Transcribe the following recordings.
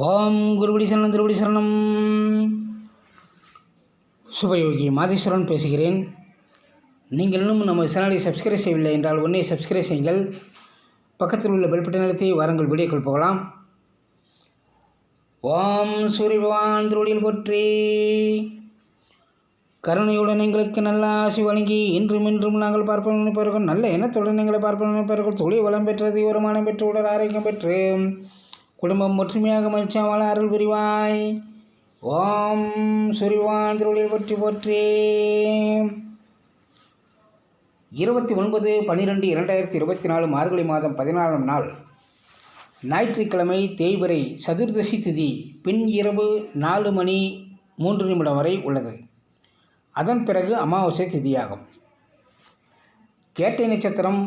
ஓம் குருபடி சரணம் திருபடி சரணம். சுபயோகி மாதேஸ்வரன் பேசுகிறேன். நீங்கள் இன்னும் நம்ம சேனலை சப்ஸ்கிரைப் செய்யவில்லை என்றால் உடனே சப்ஸ்கிரைப் செய்யுங்கள். பக்கத்தில் உள்ள பெல்பட்ட நிலத்தை வாரங்கள் வாருங்கள் வீடியோக்கள் போகலாம். ஓம் சூரிய பகவான் திருவடியில் போற்றி. கருணையுடன் எங்களுக்கு நல்ல ஆசி வழங்கி இன்றும் இன்றும் நாங்கள் பார்ப்போம் நினைப்பார்கள் நல்ல எண்ணத்துடன் எங்களை பார்ப்போம் நினைப்பார்கள் தொழில் வளம் பெற்றது வருமானம் பெற்று உடல் ஆரோக்கியம் பெற்று குடும்பம் ஒற்றுமையாக மகிழ்ச்சியாக வாழ அருள் புரிவாய். ஓம் சுரிவான் திருவள்ளில் பற்றி போற்றி. இருபத்தி ஒன்பது பன்னிரெண்டு இரண்டாயிரத்தி இருபத்தி நாலு மார்கழி மாதம் பதினாலாம் நாள். ஞாயிற்றுக்கிழமை தேய்பிறை சதுர்தசி திதி பின் இரவு நாலு மணி மூன்று நிமிடம் வரை உள்ளது. அதன் பிறகு அமாவாசை திதியாகும். கேட்டை நட்சத்திரம்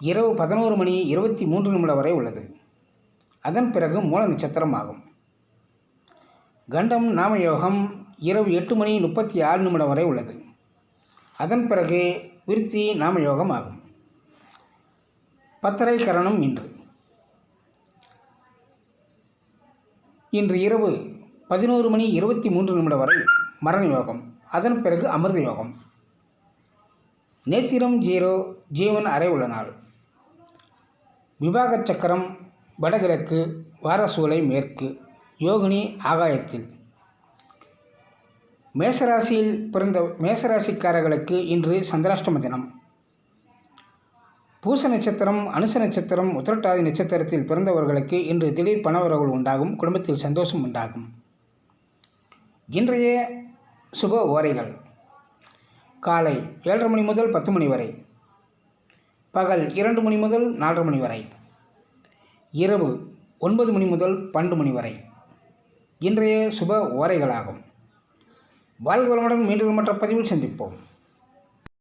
இரவு பதினோரு மணி இருபத்தி மூன்று நிமிடம் வரை உள்ளது. அதன் பிறகு மூல நட்சத்திரம் ஆகும். கண்டம் நாமயோகம் இரவு எட்டு மணி முப்பத்தி ஆறு நிமிடம் வரை உள்ளது. அதன் பிறகு விருத்தி நாமயோகம் ஆகும். பத்தரை கரணம் இன்று. இன்று இரவு பதினோரு மணி இருபத்தி மூன்று நிமிடம் வரை மரண யோகம். அதன் பிறகு அமிர்த யோகம். நேத்திரம் ஜீரோ ஜீவன் அறை உள்ள நாள். விவாக சக்கரம் வடகிழக்கு வாரசூலை மேற்கு யோகினி ஆகாயத்தில். மேசராசியில் பிறந்த மேசராசிக்காரர்களுக்கு இன்று சந்திராஷ்டம தினம். பூச நட்சத்திரம் அனுச நட்சத்திரம் உத்திரட்டாதி நட்சத்திரத்தில் பிறந்தவர்களுக்கு இன்று திடீர் பணவரவுகள் உண்டாகும் குடும்பத்தில் சந்தோஷம் உண்டாகும். இன்றைய சுப ஓரைகள். காலை ஏழரை மணி முதல் பத்து மணி வரை. பகல் இரண்டு மணி முதல் நாலரை மணி வரை. இரவு ஒன்பது மணி முதல் பன்னெண்டு மணி வரை. இன்றைய சுப ஓரைகளாகும். வாழ்க வளமுடன் மீண்டும் மற்ற பதிவில் சந்திப்போம்.